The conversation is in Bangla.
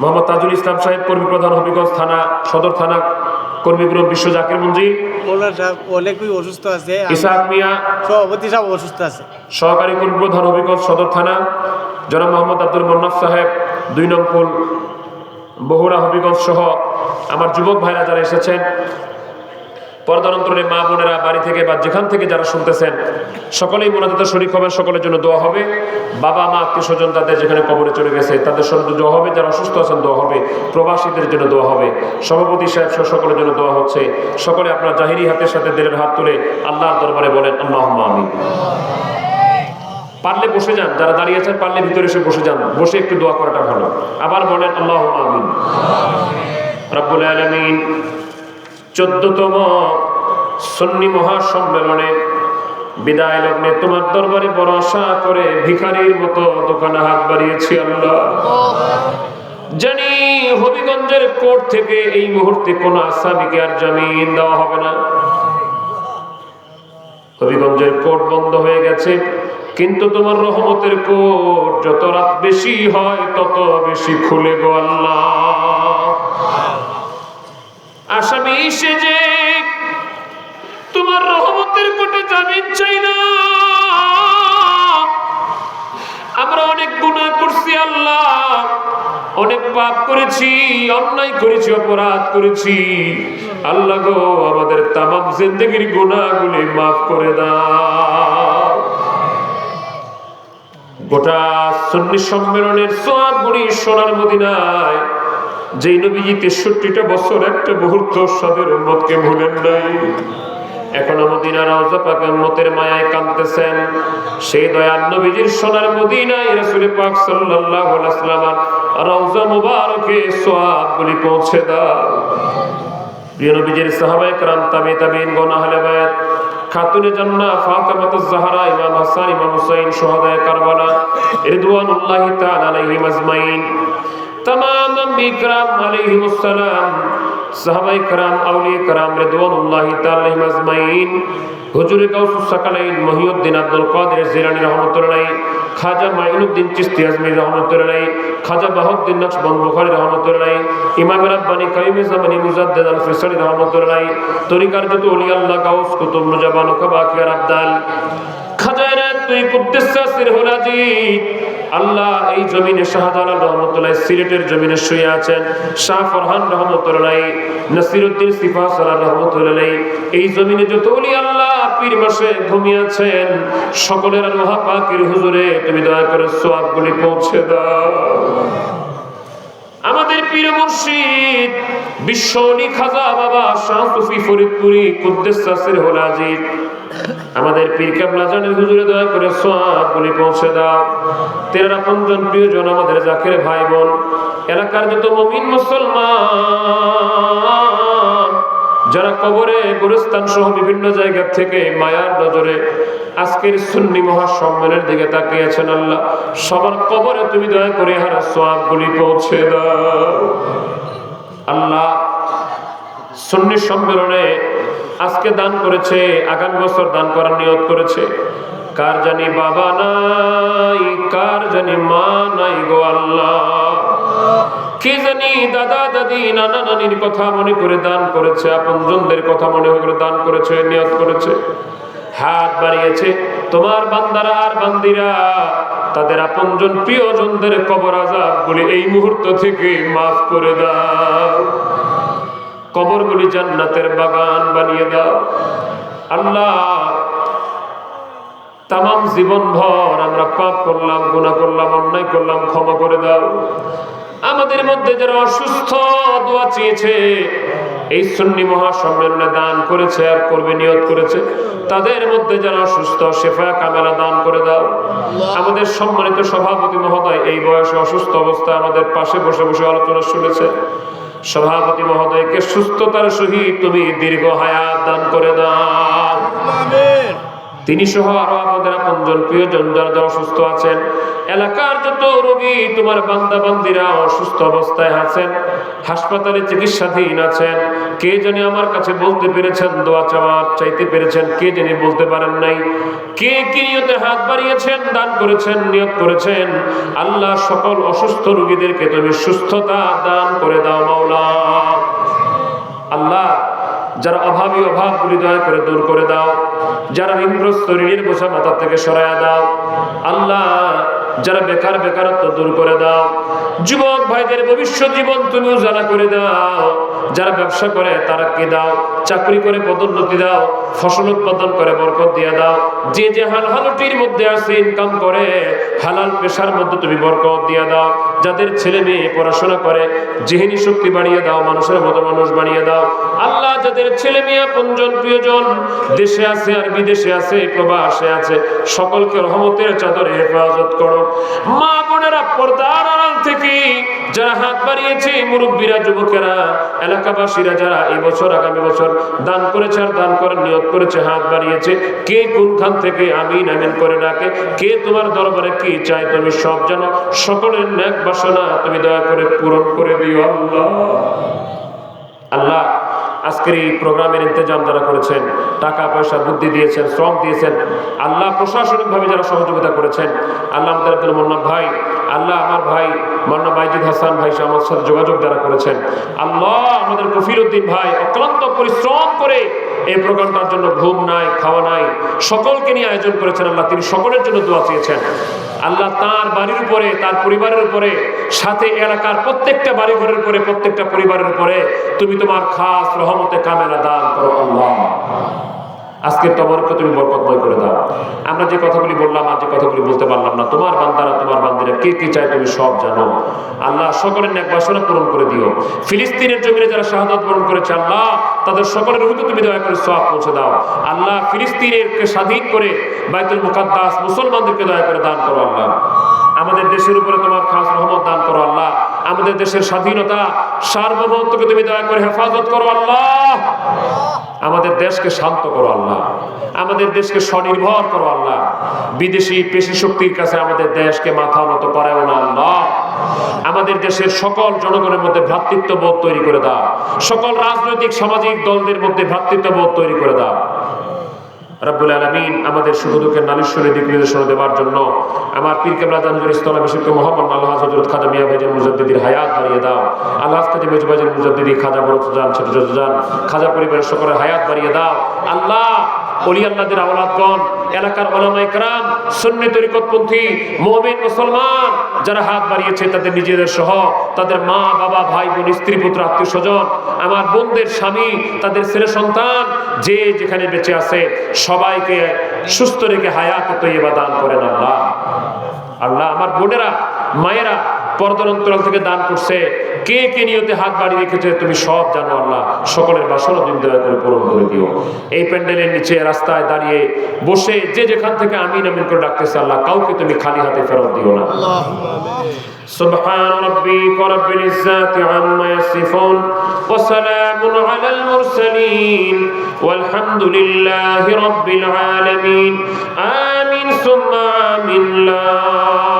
মোহাম্মদ তাজুল ইসলাম সাহেব কর্মী প্রধান হবিগঞ্জ থানা সদর থানা কর্মীগুলো বিশ্ব জাকির মঞ্জি। মৌলানা সাহেব অনেকই অসুস্থ আছে। ইসাহাক মিয়া। সভাপতি সাহেব অসুস্থ আছে। সহকারী কর্মী প্রধান হবিগঞ্জ সদর থানা জনাব মোহাম্মদ আব্দুল মন্নাফ সাহেব দুই নম্বর বহুরা হবিগঞ্জ সহ আমার যুবক ভাইরা যারা এসেছেন পর্দানন্তরে মা বোনেরা বাড়ি থেকে বা যেখান থেকে যারা শুনতেছেন সকলেই মোনাজাতে শরিক হবেন সকলের জন্য দোয়া হবে। বাবা মা আত্মীয় স্বজন তাদের যেখানে কবরে চলে গেছে তাদের জন্য দোয়া হবে যারা অসুস্থ আছেন দোয়া হবে প্রবাসীদের জন্য দোয়া হবে। সভাপতি সাহেব সহ সকলের জন্য দোয়া হচ্ছে। সকলে আপনার জাহিরি হাতের সাথে দিলের হাত তুলে আল্লাহর দরবারে বলেন আল্লাহ আমি পারলে বসে যান যারা দাঁড়িয়ে আছেন পারলে ভিতরে এসে বসে যান বসে একটু দোয়া করাটা ভালো। আবার বলেন আল্লাহ আমিন। রব্বুল আলমিন চোদ্দতম সন্নি মহাসম্মেলনে বিদায় লগ্নে তোমার দরবারে বড় আশা করে ভিখারির মতো দোকানে হাত বাড়িয়েছি আল্লাহ। জানি হবিগঞ্জের কোর্ট থেকে এই মুহূর্তে কোন আসামিকে আর জামিন দেওয়া হবে না। হবিগঞ্জের কোর্ট বন্ধ হয়ে গেছে, কিন্তু তোমার রহমতের কোর্ট যত রাত বেশি হয় তত বেশি খুলে গো আল্লাহ। আসামি সে যে তোমার রহমতের কোটে জামিন চাই না। আমরা অনেক গুনাহ করছি আল্লাহ, অনেক পাপ করেছি, অন্যায় করেছি, অপরাধ করেছি। আল্লাহ গো, আমাদের তামাম জিন্দগির গুনাহগুলি মাফ করে দাও। গোটা সন্নি সম্মেলনের সোয়াব গুণী সোনার মদিনায় যেই নবীজি তেষট্টিটা বছর একটা মুহূর্ত সাদের উম্মতকে ভুলেন নাই এখনো মদিনা রওজা পাকে উম্মতের মায়ায় কাঁদতেছেন সেই দয়াল নবীজির সোনার মদিনায় রাসূল পাক সাল্লাল্লাহু আলাইহি ওয়াসাল্লাম রওজা মুবারকে সোয়াবগুলি পৌঁছে দাও প্রিয় নবীজির সাহাবায়ে کرام তাবে তাবিন গণ আহলে বায়াত খাতুনে জান্নাহ ফাতেমাতুজ জাহরা ইমাম হাসান ইমাম হুসাইন শুহাদায়ে কারবালা রিদওয়ানুল্লাহি তাআলা আলাইহিম আজমাইন तमाम বিক্রম আলাইহিমুস সালাম সাহাবায়ে کرام আউলিয়া کرام রিদওয়ানুল্লাহি তাআলা আলাইহিম আজমাইন হুজুর গাউসুস সাকালাইন মহিউদ্দিন আব্দুল কাদের জিলানী রহমাতুল্লাহ খাজা মাইনুদ্দিন চিশতি আজমি রহমাতুল্লাহ খাজা বাহুদ্দিন নকশবন্দ বুখারী রহমাতুল্লাহ ইমাম রাব্বানি কাইম জামানি মুজাদ্দিদ আল ফিসালি রহমাতুল্লাহ তরিকার যত ওলি আল্লাহ গাউস কুতুব মুজাবান কাবাকির আব্দাল খাজায়রাত তুই কুদ্দুস সির হুলাজি আল্লাহ এই জমিনে শাহজালাল রহমতুল্লাহ সিলেটের জমিনে শুয়ে আছেন, শাহ ফরহান রহমতুল্লাহ, নাসিরুদ্দিন সিফা সাল রহমতুল্লাহ, এই জমিনে যত উনি আল্লাহ পীর মাসে ঘুমিয়ে আছেন, সকলের আল্লাহ পাকের হুজুরে তুমি দয়া করে সোয়াবগুলি পৌঁছে দাও। আমাদের পীর মুর্শিদ বিশ্বনী খাজা বাবা, শাহ সুফি ফরিদপুরি, কুদ্দেস সাসির হোলাজিদ আমাদের পীর কামলা জানের হুজুরে দয়া করে সব গুলি পৌঁছে দাও। তেরা পঞ্জন প্রিয়জন আমাদের জাকের ভাই বোন, এলাকার যত মমিন মুসলমান যারা কবরে গুরুস্থান সহ বিভিন্ন জায়গা থেকে মায়ার নজরে আজকের সুন্নি মহাসম্মেলনের দিকে তাকিয়েছেন আল্লাহ। সবার কবরে তুমি দয়া করে হারা সব গুলি পৌঁছে দাও। আল্লাহ সুন্নি সম্মেলনে আজকে দান করেছে, আগামী বছর দান করার নিয়ত করেছে। কার জানি বাবা নাই, কার জানি মা নাই গো আল্লাহ। কে জানি দাদা দাদি নানা নানির কথা মনে করে দান করেছে, আপনজনদের কথা মনে করে দান করেছে হাত বাড়িয়েছে, তোমার বান্দারা আর বান্দিরা, তাদের আপনজন প্রিয়জনদের কবর আজাব গুলি এই মুহূর্ত থেকে মাফ করে দাও। কবরগুলি জান্নাতের বাগান বানিয়ে দাও। আল্লাহ তাম জীবন ভর আমরা পাপ করলাম গুণা করলাম, অন্যায় করলাম, ক্ষমা করে দাও। আমাদের মধ্যে যারা অসুস্থ, দোয়া চেয়েছে, এই সুন্নি মহাসম্মেলনে দান করেছে আর করবে, নিয়ত করেছে, তাদের মধ্যে যারা অসুস্থ, শেফা কামেলা দান করে দাও। আমাদের সম্মানিত সভাপতি মহোদয় এই বয়সে অসুস্থ অবস্থায় আমাদের পাশে বসে বসে আলোচনা শুনেছে। সভাপতি মহোদয়কে সুস্থতার সহিত তুমি দীর্ঘ হায়াত দান করে দাও। তিনি সহ আরও আমাদের আপনজন প্রিয়জন যারা যারা অসুস্থ আছেন, এলাকার যত রোগী, তোমার বান্দা বান্দিরা অসুস্থ অবস্থায় আছেন, হাসপাতালে চিকিৎসাধীন আছেন, কে জানি আমার কাছে বলতে পেরেছেন, দোয়া চাওয়া চাইতে পেরেছেন, কে জানি বলতে পারেন নাই। কে কি নিয়তে হাত বাড়িয়েছেন, দান করেছেন, নিয়ত করেছেন, আল্লাহ সকল অসুস্থ রোগীদেরকে তুমি সুস্থতা দান করে দাও, মাওলা। আল্লাহ, যারা অভাবী অভাবগুলি দয়া করে দূর করে দাও। যারা ঋণের বোঝা মাথা থেকে সরাইয়া দাও, আল্লাহ, যারা বেকার বেকারত্ব দূর করে দাও, যুবক ভাইদের ভবিষ্যৎ জীবন তুমি উজালা করে দাও, যারা ব্যবসা করে তারা কে দাও, চাকরি করে পদোন্নতি দাও ফসল উৎপাদন করে, বরকত দিয়ে দাও। যে যে হাল হালটির মধ্যে আছে ইনকাম করে, হালাল পেশার মধ্যে তুমি বরকত দিয়ে দাও। যাদের ছেলে মেয়ে পড়াশোনা করে, জেহেনি শক্তি বাড়িয়ে দাও, মানুষের মতো মানুষ বানিয়ে দাও। আল্লাহ যাদের ছেলে মেয়ে পঞ্জন প্রিয়জন, দেশে আছে আর বিদেশে আছে, প্রবাসে আছে, সকলকে রহমতের চাদরে হেফাজত করো। মা বোনেরা পর্দার আড়াল থেকে যারা হাত বাড়িয়েছে, মুরব্বীরা, যুবকেরা, এলাকাবাসীরা যারা এই বছর, আগামী বছর দান করেছে আর দান করার নিয়ত করেছে, হাত বাড়িয়েছে। কে কোনখান থেকে আমিন আমিন করে ডাকে? কে তোমার দরবারে কি চাই তুমি সব জানো? সকলের ন্যাক বাসনা তুমি দয়া করে পূরণ করে দিও আল্লাহ। আল্লাহ, আজকের এই প্রোগ্রামের ইন্তজাম যারা করেছেন, টাকা, পয়সা, বুদ্ধি দিয়েছেন, শ্রম দিয়েছেন, আল্লাহ প্রশাসনিকভাবে যারা সহযোগিতা করেছেন, আল্লাহ আমাদের আব্দুল ভাই, আল্লাহ আমার ভাই মান্না বাইজিদ হাসান ভাই সাথে যোগাযোগ করেছেন। আল্লাহ আমাদের ভাই অক্লান্ত পরিশ্রম করে এই প্রোগ্রামটার জন্য ঘুম নাই, খাওয়া নাই, সকলকে নিয়ে আয়োজন করেছেন আল্লাহ, তিনি সকলের জন্য দোয়া চেয়েছেন। আল্লাহ তার বাড়ির উপরে, তার পরিবারের উপরে, সাথে এলাকার প্রত্যেকটা বাড়ি ঘরের উপরে, প্রত্যেকটা পরিবারের উপরে, তুমি তোমার খাস রহমতে কামেরা দান করো আল্লাহ। আজকে তোমারকে তুমি বরকতময় করে দাও। আমরা যে কথাগুলি বললাম আর যে কথাগুলি বলতে পারলাম না, তোমার বান্দারা, তোমার বান্দিরা কে কি চায় তুমি সব জানো। আল্লাহ সকলের ন্যাক বাসনা পূরণ করে দিও। ফিলিস্তিনের জমিনে যারা শাহাদত বরণ করেছে আল্লাহ, তাদের সকলের রূপে তুমি দয়া করে সব পৌঁছে দাও। আল্লাহ ফিলিস্তিনের স্বাধীন করে বাইতুল মুকাদ্দাস মুসলমানদেরকে দয়া করে দান করো আল্লাহ। আমাদের দেশের উপরে তোমার খাস রহমত দান করো আল্লাহ। আমাদের দেশের স্বাধীনতা, সার্বভৌমত্বকে তুমি দয়া করে হেফাজত করো, আল্লাহ। আমাদের দেশকে শান্ত করো, আল্লাহ। আমাদের দেশকে স্বনির্ভর করো, আল্লাহ। বিদেশি পেশি শক্তির কাছে আমাদের দেশকে মাথা নত করাও না, আল্লাহ। আমাদের দেশের সকল জনগণের মধ্যে ভ্রাতৃত্ববোধ তৈরি করে দাও। সকল রাজনৈতিক, সামাজিক দলদের মধ্যে ভ্রাতৃত্ববোধ তৈরি করে দাও। রব্বুল আলমিন আমাদের সুখ দুঃখের নালিশ্বরী দিক নির্দেশনা দেওয়ার জন্য আমার পীর কেবলা তানজুর ইস্তলা বিশুদ্ধ মোহাম্মদ আল্লাহ হজরত খাজা মিয়া ভাইজান মুজাদ্দিদির হায়াত বাড়িয়ে দাও। আল্লাহ খাদি মেজবাজান মুজাদ্দিদি খাজা বড় যান ছোট ছোট যান খাজা পরিবারের সকলের হায়াত বাড়িয়ে দাও। আল্লাহ অলি আল্লাদের আওলাদগণ, এলাকার ওলামাই কারাম, সন্নি তরিকতপন্থী মোহামিন মুসলমান, যারা হাত বাড়িয়েছে তাদের নিজেদের সহ, তাদের মা, বাবা, ভাই, বোন, স্ত্রী, পুত্র, আত্মীয় স্বজন, আমার বোনদের স্বামী, তাদের ছেলে সন্তান, যে যেখানে বেঁচে আছে, সবাইকে সুস্থ রেখে হায়াত তৈবা দান করেন আল্লাহ। আল্লাহ আমার বোনেরা, মায়েরা পর্দার অন্তরাল থেকে দান করছে কে কে নিয়তে হাত বাড়িয়ে রেখেছে তুমি সব জানো আল্লাহ সকলের বাসনা তুমি দয়া করে পূরণ করে দিও এই প্যান্ডেলের নিচে রাস্তায় দাঁড়িয়ে বসে যে যেখান থেকে আমিন আমিন করে ডাকতেছে আল্লাহ কাউকে তুমি খালি হাতে ফেরত দিও না سبحان ربك رب العزة عما يصفون وسلام على المرسلين والحمد لله رب العالمين آمين ثم آمين لا